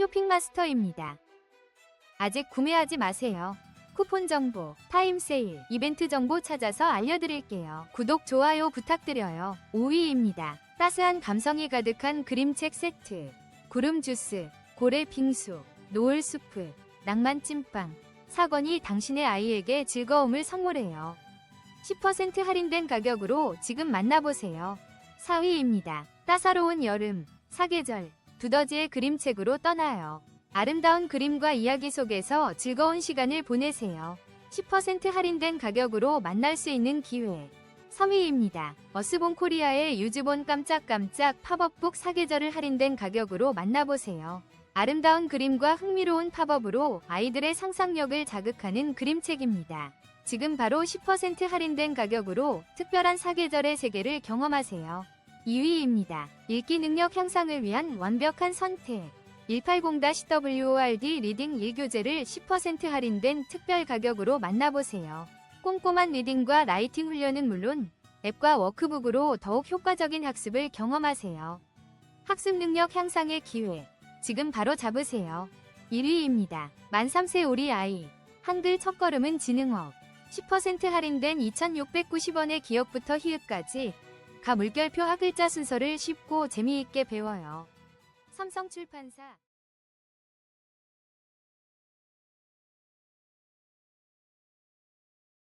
쇼핑마스터입니다. 아직 구매하지 마세요. 쿠폰 정보, 타임 세일, 이벤트 정보 찾아서 알려드릴게요. 구독, 좋아요 부탁드려요. 5위입니다. 따스한 감성이 가득한 그림책 세트, 구름 주스, 고래 빙수, 노을 수프, 낭만 찐빵, 사건이 당신의 아이에게 즐거움을 선물해요. 10% 할인된 가격으로 지금 만나보세요. 4위입니다. 따사로운 여름, 사계절, 두더지의 그림책으로 떠나요. 아름다운 그림과 이야기 속에서 즐거운 시간을 보내세요. 10% 할인된 가격으로 만날 수 있는 기회. 3위입니다. 어스본 코리아의 유즈본 깜짝깜짝 팝업북 사계절을 할인된 가격으로 만나보세요. 아름다운 그림과 흥미로운 팝업으로 아이들의 상상력을 자극하는 그림책입니다. 지금 바로 10% 할인된 가격으로 특별한 사계절의 세계를 경험하세요. 2위입니다. 읽기 능력 향상을 위한 완벽한 선택. 180-WORD 리딩 1교재를 10% 할인된 특별 가격으로 만나보세요. 꼼꼼한 리딩과 라이팅 훈련은 물론 앱과 워크북으로 더욱 효과적인 학습을 경험하세요. 학습 능력 향상의 기회. 지금 바로 잡으세요. 1위입니다. 만 3세 우리 아이. 한글 첫걸음은 지능업. 10% 할인된 2,690원의 기억부터 희읍까지 가 물결표 학글자 순서를 쉽고 재미있게 배워요. 삼성출판사